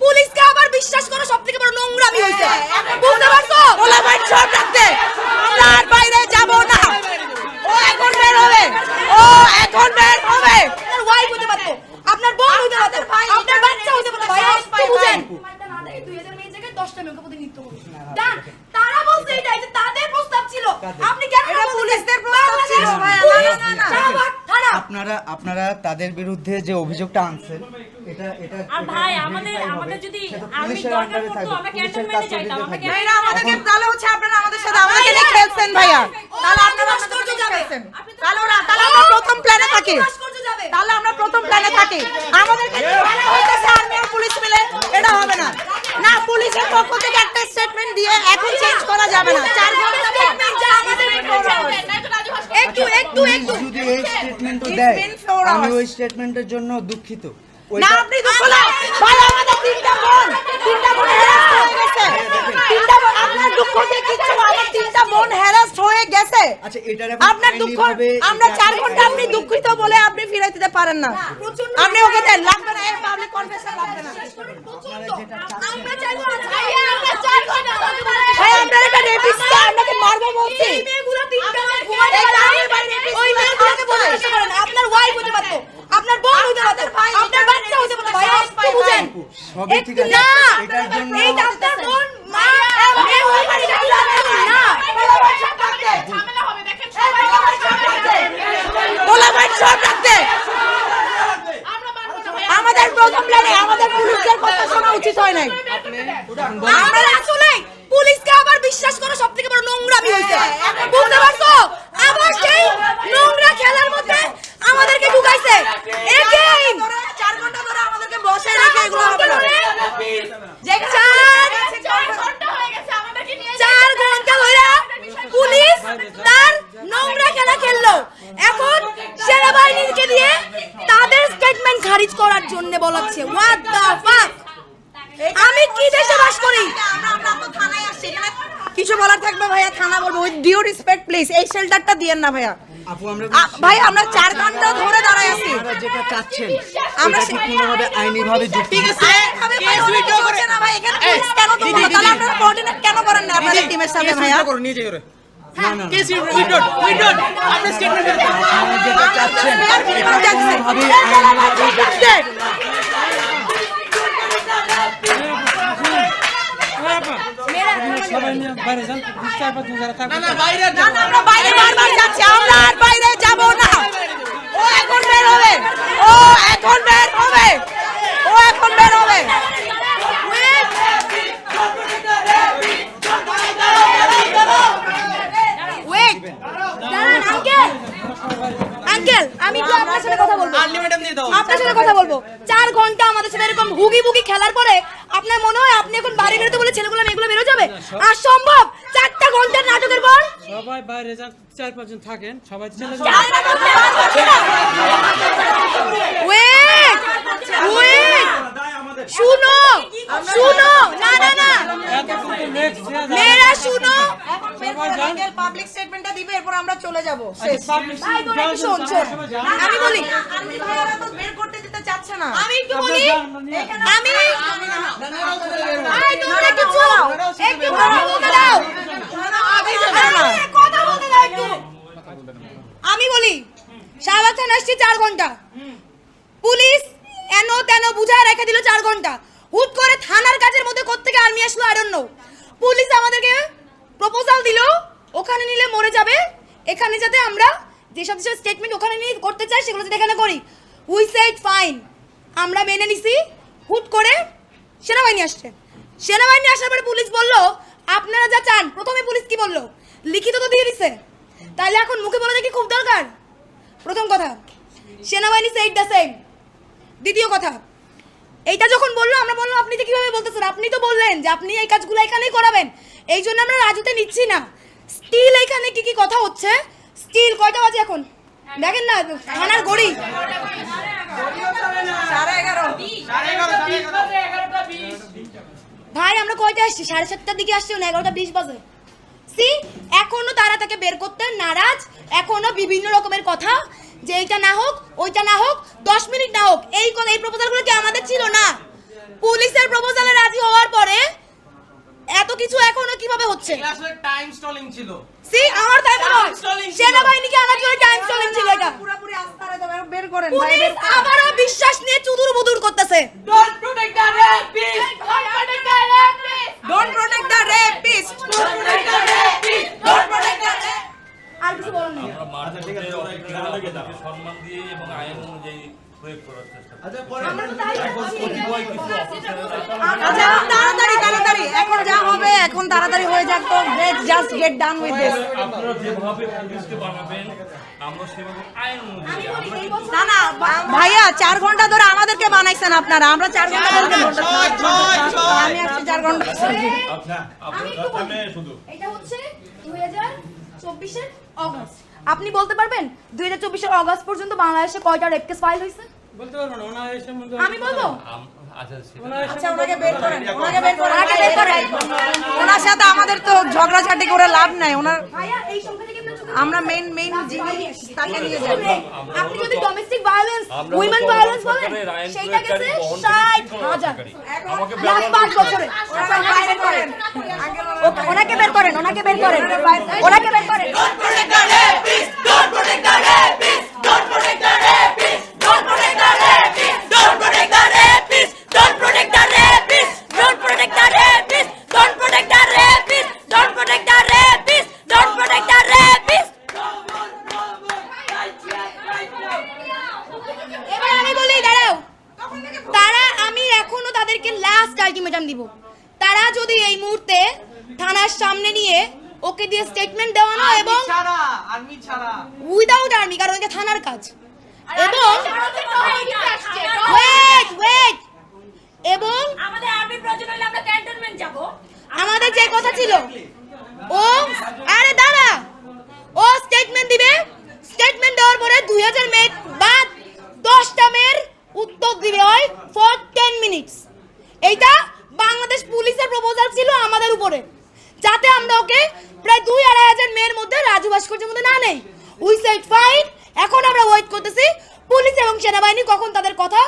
পুলিশকে আবার বিশ্বাস করা সব থেকে বড় নোংরামি হয়েছে বুঝতে পারছ গোলাবাইট সব রাখতে বাইরে যাব না ও এখন বের হবে ও এখন বের হবে আপনার ওয়াইফ হতে পারতো আপনার বোন হতে পারতো আপনার বাচ্চা হতে পারতো ভাই একটু বুঝেন দশটা মেয়েকে প্রতিনিধিত্ব করুন ডান তারা বলছে এটাই যে তাদের প্রস্তাব ছিল আপনি কেন এটা পুলিশদের প্রস্তাব ছিল, ভাই, পুলিশ, না, না, না। শাহবাগ থানা আপনারা তাদের বিরুদ্ধে যে অভিযোগটা আনছেন এটা এটা আর ভাই, আমাদের- আমাদের যদি পুলিশের দরকার পড়তো, আমরা কাস্টডিতে যাইতাম, আমরা। ভাইরা আমাদেরকে তাহলে হচ্ছে আপনারা আমাদের সাথে আমাদেরকে নিয়ে খেলছেন ভাইয়া। তাহলে আপনারা ভাস্কর্য যাবে তাহলে ওরা তাহলে আমরা প্রথম প্ল্যানে থাকি। তাহলে আমরা প্রথম প্ল্যানে থাকি। আমাদেরকে খেলা হইতেছে আর্মি আর পুলিশ মিলে এটা হবে না। না পুলিশের পক্ষ থেকে একটা স্টেটমেন্ট দিয়ে এখন চেঞ্জ করা যাবে না। চার ঘণ্টা Statement যা আমাদের একটু একটু একটু যদি এই স্টেটমেন্ট দেয়। আমি ওই স্টেটমেন্টের জন্য দুঃখিত। না আপনি দুঃখ না। ভাই আমাদের তিনটা বোন। তিনটা বোন হ্যারাস্ট হয়ে গেছে। তিনটা বোন আপনার দুঃখ দিয়ে কিচ্ছু আমার তিনটা বোন হ্যারাস্ট হয়ে গেছে। আচ্ছা এটার আপনার দুঃখ আমরা এটা- ঘণ্টা আপনি দুঃখিত বলে আপনি ফিরে দিতে পারেন না। আপনি ওকে দেন লাগবে না। পাবলিক কনফেশন লাগবে না আমরা চাইব আমরা চাইব না ভাই আপনার একটা রেপিস্ট আপনাকে মারবো বলছি। এই মেয়েগুলো তিনটা ঘুমাতে পারে। গ্রামের বাইরে না। পিছনে ওই মেয়েগুলোকে থাকতে হয়। বলতে পারেন আপনার ওয়াইফ হতে পারতো আপনার বোন হতে পারতো ভাই, আপনার এটা বাচ্চা হতে পারতো ভাই সবাই একটু পায়, বুঝেন একটু ঠিক আছে। এটার জন্য- এইটা আপনার বোন মা হয়ে আমাদের প্রথম প্ল্যানে আমাদের পুলিশের কথা শোনা উচিত হয় নাই। আমরা আসলে পুলিশকে আবার বিশ্বাস করা সব থেকে বড় নোংরামি হয়েছে বুঝতে পারছ আবার সেই নোংরা খেলার মধ্যে আমাদেরকে ঢুকাইছে এগেইন চার ঘণ্টা ধরে আমাদেরকে বসে রেখে এগুলো হবে না চার ঘণ্টা ধরে পুলিশ তার নোংরা খেলা খেললো। এখন সেনাবাহিনীকে দিয়ে তাদের স্টেটমেন্ট খারিজ করার জন্য বলাচ্ছে। হোয়াট দ্য ফাক আমি কি দেশে বাস করি? তো কিছু বলার থাকবে ভাইয়া থানা বলব। উইথ ডিউ রেসপেক্ট প্লিজ এই শেল্টারটা দিয়েন না ভাইয়া। আপু আমরা ভাই আমরা চার ঘণ্টা ধরে দাঁড়ায় আছি। আপনারা যেটা চাচ্ছেন আমরা কি কোনোভাবে আইনিভাবে যুক্তি? আইনভাবে কোনোভাবে হচ্ছে না ভাই, এখানে পুলিশ কেন দেবো না? না আপনাদের টিমের সাথে ভাইয়া? যেটা চাচ্ছেন এটা কোনোভাবেই আইনিভাবে না, না, আমরা বাইরে বারবার যাচ্ছি, আমরা আর বাইরে যাব না। ও এখন বের হবে, ও এখন বের হবে, ও এখন বের হবে। ওয়েট দাঁড়ান আঙ্কেল আঙ্কেল আমি একটু আপনার সাথে কথা বলব আপনার সাথে কথা বলব চার ঘণ্টা সাথে বুগি খেলার পরে আপনার মনে হয় আপনি এখন বাড়ি বেরোতে বলে ছেলেগুলো মেয়েগুলো বেরো যাবে? আর সম্ভব চারটা ঘণ্টার নাটকের পর? সবাই বাইরে যান চার পাঁচজন থাকেন সবাই চলে ওয়েট ওয়েট শুনো শুনো না না না। মেয়েরা শুনো। দিবে, এরপর আমরা চলে যাব। শোন আমি বলি ভাইয়ারা তো বের করতে চাচ্ছে না। আমি একটু বলি আমি ভাই তোমরা একটু চুপ একটু কথা বলতে দাও। কথা বলতে দাও একটু। আমি বলি শাহবাগ থানা আসছি চার ঘণ্টা। পুলিশ এনো তেন বুঝায় রেখে দিল চার ঘণ্টা। হুট করে থানার কাজের মধ্যে কোত্থেকে আর্মি আসলো আই ডোন্ট নো পুলিশ আমাদেরকে প্রপোজাল দিল ওখানে নিলে মরে যাবে। এখানে যাতে আমরা যেসব যেসব স্টেটমেন্ট ওখানে নিয়ে করতে চাই সেগুলো যাতে এখানে করি। উই সেড ফাইন আমরা মেনে নিছি, হুট করে সেনাবাহিনী আসছে। সেনাবাহিনী আসার পরে পুলিশ বলল, আপনারা যা চান, প্রথমে পুলিশ কি বলল? লিখিত তো দিয়ে দিছে। তাহলে এখন মুখে বলা কি খুব দরকার। প্রথম কথা, সেনাবাহিনী সেইড দ্য সেম দ্বিতীয় কথা, এইটা যখন বলল, আমরা বললাম, আপনি যে কীভাবে বলতেছেন? আপনি তো বললেন যে আপনি এই কাজগুলো এখানেই করাবেন। এই জন্য আমরা রাজুতে নিচ্ছি না। স্টিল এখানে কি কি কথা হচ্ছে? স্টিল কয়টা বাজে এখন? দেখেন না, থানার গড়ি। ভাই, আমরা কয়টা আসছি? সাড়ে সাতটার দিকে আসছি এগারোটা বিশ বাজে? সি, এখনও তারা তাকে বের করতে নারাজ, এখনও বিভিন্ন রকমের কথা, যে এইটা না হোক, ওইটা না হোক, দশ মিনিট না হোক, এই এই প্রপোজালগুলো কি আমাদের ছিল না? পুলিশের প্রপোজালে রাজি হওয়ার পরে এত কিছু এখনও কীভাবে হচ্ছে? আসলে টাইম স্টলিং ছিল। সি আমার তাই মনে হয় Time stalling ছিল। সেনাবাহিনীকে আমার জন্য টাইম স্টলিং ছিল এটা। পুরোপুরি আস্থা হারাতে হবে, বের করেন পুলিশ আবারও বিশ্বাস নিয়ে চুদুর বুদুর করতেছে। ডোন্ট প্রোটেক্ট দ্য রেপিস্ট আমরা মাঠে সম্মান দিয়ে এবং আইন অনুযায়ী প্রয়োগ করার চেষ্টা করি। কতিপয় কিছু অফিসারেরা তাড়াতাড়ি তাড়াতাড়ি এখন যা হবে এখন তাড়াতাড়ি হয়ে যাক তো। Let's just get done with this আপনারা যেভাবে পুলিশকে বানাবেন আমরা সেভাবে আইন অনুযায়ী না না ভাইয়া চার ঘণ্টা ধরে আমাদেরকে বানাইছেন আপনারা। আমরা চার ঘণ্টা ধরে। আমি আসছি চার ঘণ্টা আচ্ছা আমি একটু এটা হচ্ছে 2024 এর অগাস্ট। আপনি বলতে পারবেন? 2024 এর অগাস্ট পর্যন্ত বাংলাদেশে কয়টা রেপ কেস ফাইল হয়েছে? বলতে পারব ওনার এই সম্বন্ধে আমি বলব। আচ্ছা আচ্ছা ওনাকে বের করেন ওনাকে বের করেন। ওনাকে বের করেন। ওনার সাথে আমাদের তো ঝগড়াঝাটি করে লাভ নাই ওনার এই সংখ্যা আমরা চুপ- আমরা মেইন মেইন যিনি তাকে নিয়ে যাই। আপনি যদি ডোমেস্টিক ভায়োলেন্স উইমেন ভায়োলেন্স বলেন সেইটা গেছে প্রয়োগকারী, বহনকারী, 60 শৃঙ্খলা হাজার। রক্ষাকারী। আমাকে লাস্ট পাঁচ বছরে। বাইরে করেন। ওনাকে বের করেন ওনাকে বের করেন। ওনাকে বের করেন এবার আমি বলি দাঁড়াও তারা আমি এখনও তাদেরকে লাস্ট আলটিমেটাম দিব তারা যদি এই মুহূর্তে থানার সামনে নিয়ে ওকে দিয়ে স্টেটমেন্ট দেওয়ানো এবং ছাড়া আর্মি উইদাউট আর্মি কারণ এটা থানার কাজ। এবং ওয়েট ওয়েট এবং আমাদের আর্মি প্রয়োজন হলে আমরা ক্যান্টনমেন্ট যাব। আমাদের যে কথা ছিল ও আরে দাঁড়া ও স্টেটমেন্ট দিবে স্টেটমেন্ট দেওয়ার পরে দুই হাজার মেয়ের বা দশটা মেয়ের উত্তর দিবে হয় ফর টেন মিনিটস এইটা বাংলাদেশ পুলিশের প্রপোজাল ছিল আমাদের উপরে যাতে আমরা ওকে প্রায় দুই আড়াই হাজার মেয়ের মধ্যে রাজু ভাস্কর্যের মধ্যে না নেই। উই সাইড ফাইড এখন আমরা ওয়েট করতেছি। পুলিশ এবং সেনাবাহিনী কখন তাদের কথা